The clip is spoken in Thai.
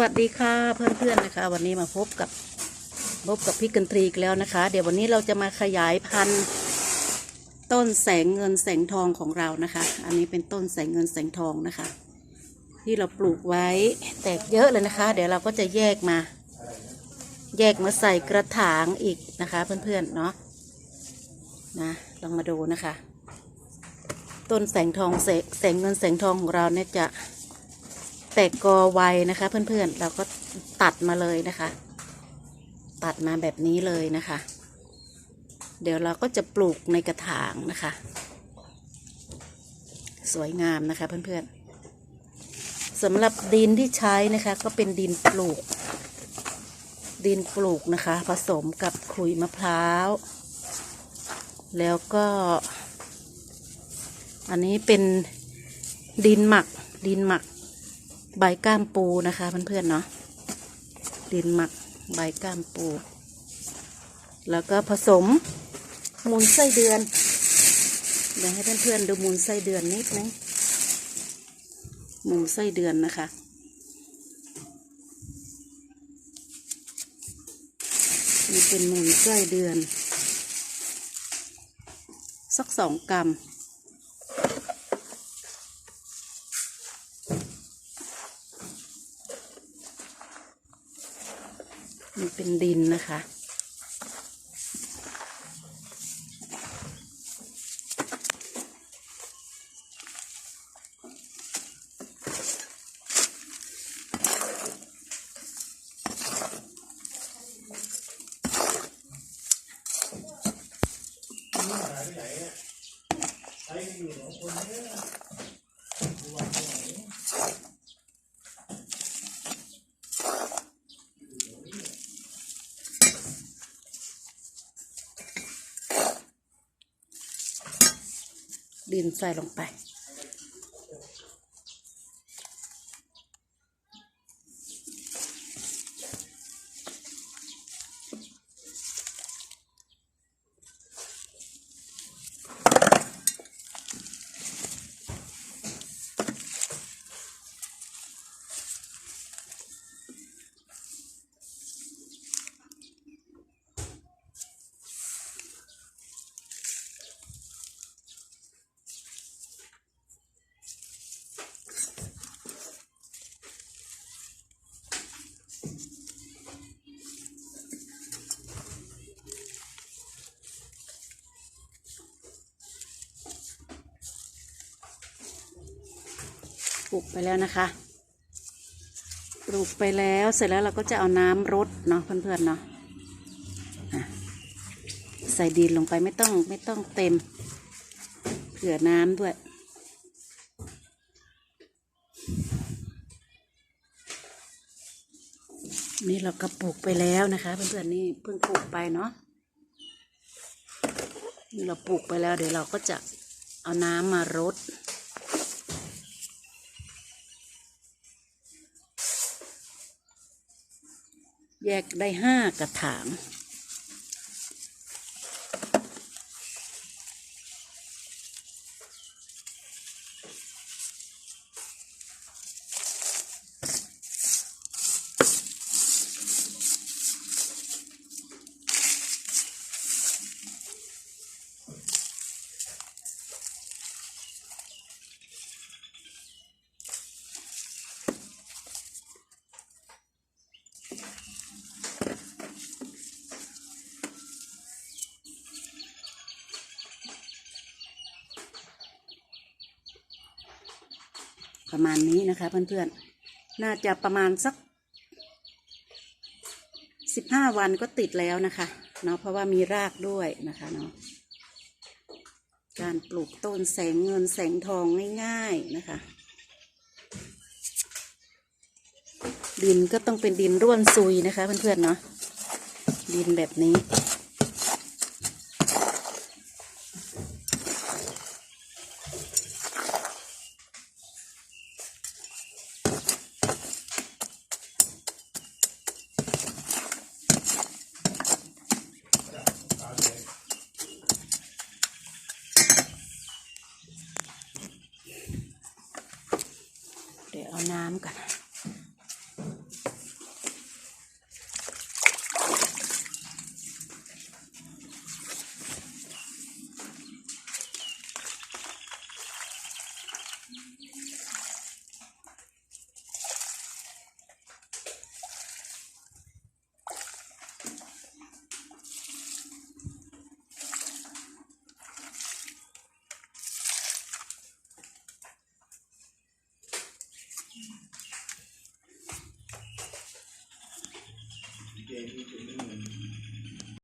วัสดีค่ะเพื่อนๆนะคะ วันนี้มาพบกับพบกับพี่กันตรีกแล้วนะคะ เดี๋ยววันนี้เราจะมาขยายพันธุ์ต้นแสงเงินแสงทองของเรานะคะ อันนี้เป็นต้นแสงเงินแสงทองนะคะ ที่เราปลูกไว้แตกเยอะเลยนะคะ เดี๋ยวเราก็จะแยกมา แยกมาใส่กระถางอีกนะคะ เพื่อนๆเนาะนะลองมาดูนะคะ ต้นแสงทองแสงแสงเงินแสงทองของเราเนี่ยจะ แตกกอไวนะคะ เพื่อนๆ เราก็ตัดมาเลยนะคะ ตัดมาแบบนี้เลยนะคะ เดี๋ยวเราก็จะปลูกในกระถางนะคะ สวยงามนะคะเพื่อนๆสำหรับดินที่ใช้นะคะ ก็เป็นดินปลูก ดินปลูกนะคะ ผสมกับขลุยมะพร้าว แล้วก็ อันนี้เป็นดินหมักดินหมัก ใบก้ามปูนะคะเพื่อนๆเนาะดินหมักใบก้ามปู แล้วก็ผสมมูลไส้เดือนเดี๋ยวให้เพื่อนๆดูมูลไส้เดือนนิดนึงมูลไส้เดือนนะคะ นี่เป็นมูลไส้เดือน สักสองกรัม เป็นดินนะคะ ดินใส่ลงไป ลูกไปแล้วนะคะ ปลูกไปแล้วเสร็จแล้วเราก็จะเอาน้ำรดเนาะเพื่อนๆเนาะะใส่ดินลงไปไม่ต้องไม่ต้องเต็ม เผื่อน้ำด้วย นี่เราก็ปลูกไปแล้วนะคะ เพื่อนๆนี่เพิ่งปลูกไปเนาะนี่เราปลูกไปแล้วเดี๋ยวเราก็จะเอาน้ำมารด แยกได้ห้ากระถาง ประมาณนี้นะคะเพื่อนๆ น่าจะประมาณสักสิบห้าวันก็ติดแล้วนะคะเนาะเพราะว่ามีรากด้วยนะคะเนาะการปลูกต้นแสงเงินแสงทองง่าย ๆ นะคะ ดินก็ต้องเป็นดินร่วนซุยนะคะ เพื่อนๆเนาะดินแบบนี้ เดี๋ยวเอาน้ำกัน